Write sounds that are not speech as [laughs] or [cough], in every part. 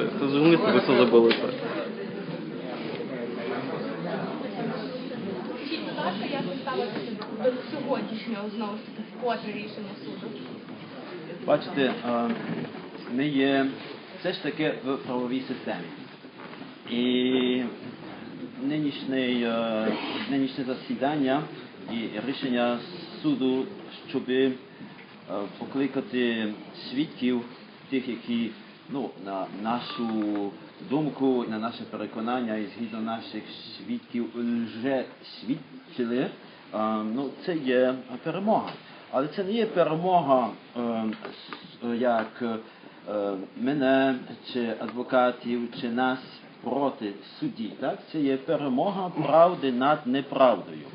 це, це журналісти просто забули це. Скажіть, як ви до сьогоднішнього знову ж таки вкотре рішення суду? Бачите, е, ми є все ж таки в правовій системі. І нинішнє, е, нинішнє засідання і рішення суду, щоб е, покликати свідків, тих, які ну, на нашу думку, на наше переконання і згідно наших свідків вже свідчили, е, ну, це є перемога. Але це не є перемога е, як е, мене чи адвокатів, чи нас проти судді. Так? Це є перемога правди над неправдою.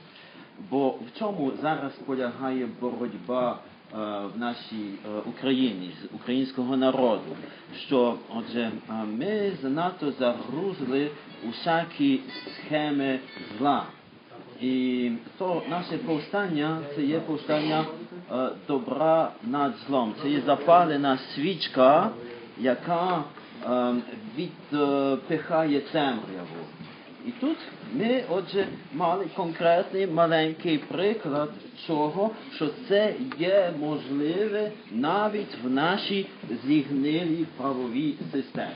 Бо в чому зараз полягає боротьба в нашій е, Україні з українського народу? Що отже, е, ми занадто загрузили усякі схеми зла. І то наше повстання це є повстання е, добра над злом. Це є запалена свічка, яка е, відпихає темряву. І тут ми, отже, мали конкретний маленький приклад цього, що це є можливе навіть в нашій зігнилій правовій системі.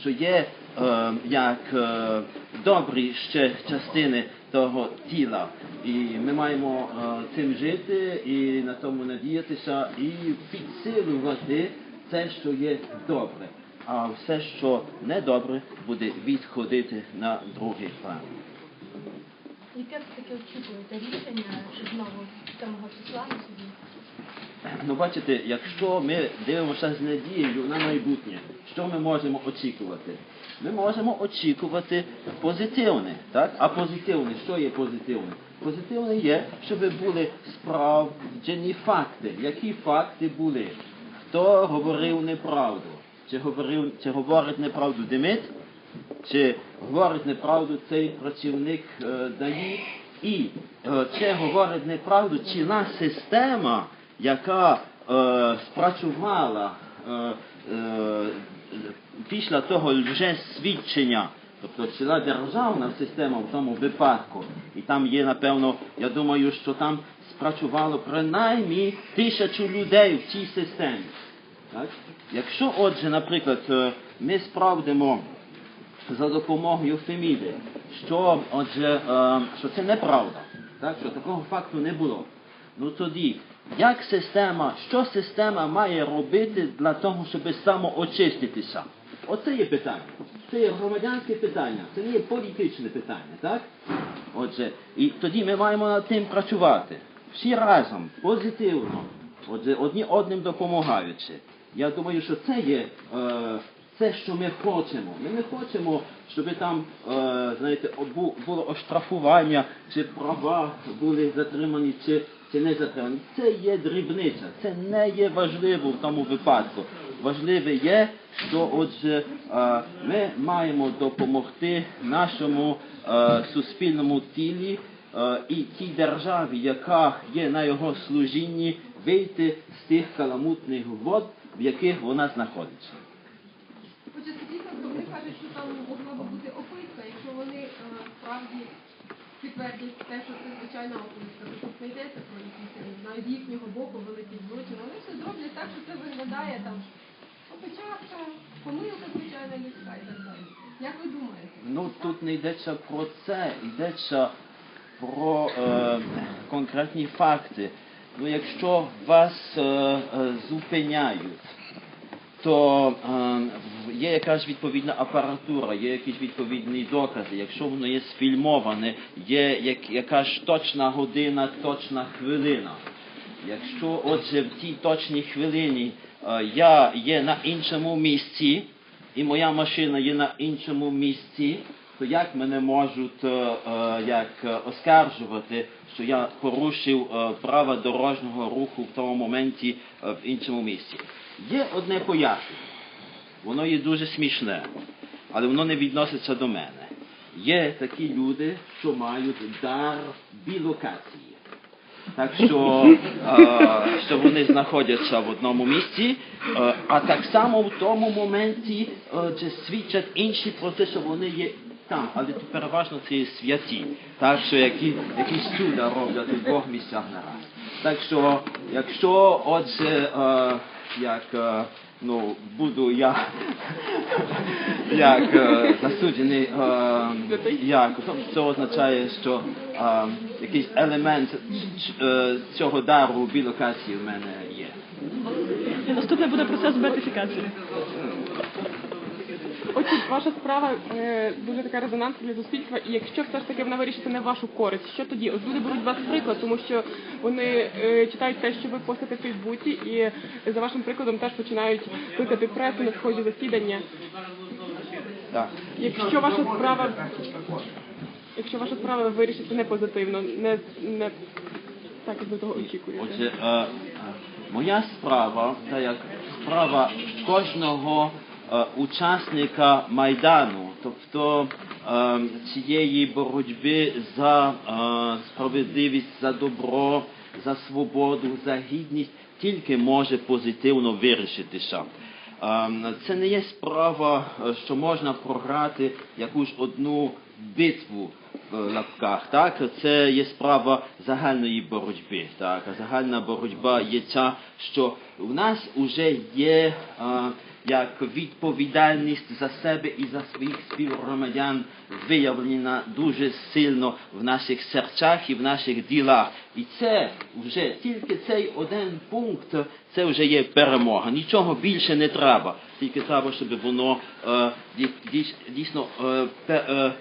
Що є е, як е, добрі ще частини того тіла. І ми маємо е, цим жити і на тому надіятися і підсилювати те, що є добре. А все, що недобре, буде відходити на другий план. Яке ви таке очікуєте рішення знову 7 числа на суді? Ну, бачите, якщо ми дивимося з надією на майбутнє, що ми можемо очікувати? Ми можемо очікувати позитивне, так? А позитивне, що є позитивне? Позитивне є, щоб були справджені факти. Які факти були? Хто говорив неправду? Чи говорив, чи говорить неправду Демид? Чи говорить неправду цей працівник е, ДАІ? І е, чи говорить неправду ціла система, яка е, спрацювала е, е, після того лжесвідчення, тобто ціла державна система в тому випадку, і там є, напевно, я думаю, що там спрацювало принаймні тисячу людей в цій системі. Так? Якщо, отже, наприклад, е, ми справдимо за допомогою Феміди, що, отже, е, що це неправда, так? що такого факту не було. Ну тоді, як система, що система має робити для того, щоб самоочиститися? Оце є питання. Це є громадянське питання, це не є політичне питання, так? Отже, і тоді ми маємо над тим працювати. Всі разом, позитивно, отже, одні одним допомагаючи. Я думаю, що це є е, це, що ми хочемо. Ми не хочемо, щоб там, е, знаєте, було оштрафування, чи права були затримані, чи, чи не затримані. Це є дрібниця, це не є важливо в тому випадку. Важливе є, що отже е, ми маємо допомогти нашому е, суспільному тілі е, і тій державі, яка є на його служінні, вийти з тих каламутних вод, в яких вона знаходиться. Ласка, вони кажуть, що там могла би бути описка, якщо вони е, справді підтвердять те, що це звичайна описка, то тут не йдеться про якісь, з їхнього боку великий злочин. Вони все зроблять так, що це виглядає там опечатка, помилка звичайна людська і так далі. Як ви думаєте? Ну тут не йдеться про це, йдеться про е, конкретні факти. Ну, якщо вас е, е, зупиняють, то е, є якась відповідна апаратура, є якісь відповідні докази. Якщо воно є сфільмоване, є як, якась точна година, точна хвилина. Якщо отже в тій точній хвилині е, я є на іншому місці, і моя машина є на іншому місці, то як мене можуть е, е, як е, оскаржувати, що я порушив право дорожнього руху в тому моменті в іншому місці? Є одне пояснення. Воно є дуже смішне, але воно не відноситься до мене. Є такі люди, що мають дар білокації. Так що, е, що вони знаходяться в одному місці, е, а так само в тому моменті е, свідчать інші про те, що вони є там, але то переважно це є святі, так що які, якісь чуда роблять у двох місцях нараз. Так що, якщо отже, е, як е, ну, буду я [laughs] як е, засуджений, е, як це означає, що е, якийсь елемент е, цього дару білокації в мене є. Наступне буде процес бетифікації. Отже, ваша справа е, дуже така резонансна для суспільства, і якщо все ж таки вона вирішиться не в вашу користь, що тоді? От люди беруть вас приклад, тому що вони е, читають те, що ви постите в Фейсбуці, і за вашим прикладом теж починають кликати пресу на схожі засідання. Так. Якщо ваша справа, якщо ваша справа вирішиться не позитивно, не, не так, як ви того очікуєте. Отже, е, е, моя справа, та як справа кожного учасника Майдану, тобто е, цієї боротьби за е, справедливість, за добро, за свободу, за гідність, тільки може позитивно вирішитися. Ем, Це не є справа, е, що можна програти якусь одну битву в лапках. Так, це є справа загальної боротьби. Так, а загальна боротьба є ця, що в нас вже є е, як відповідальність за себе і за своїх співгромадян виявлена дуже сильно в наших серцях і в наших ділах. І це вже тільки цей один пункт, це вже є перемога. Нічого більше не треба. Тільки треба, щоб воно е, дійсно, е, е, е,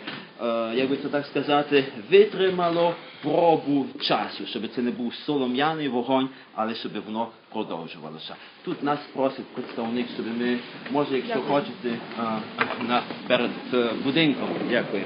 як би це так сказати, витримало пробу часу, щоб це не був солом'яний вогонь, але щоб воно продовжувалося. Тут нас просить представник, щоб ми, може, якщо хочете, е, на, перед е, будинком. Дякую.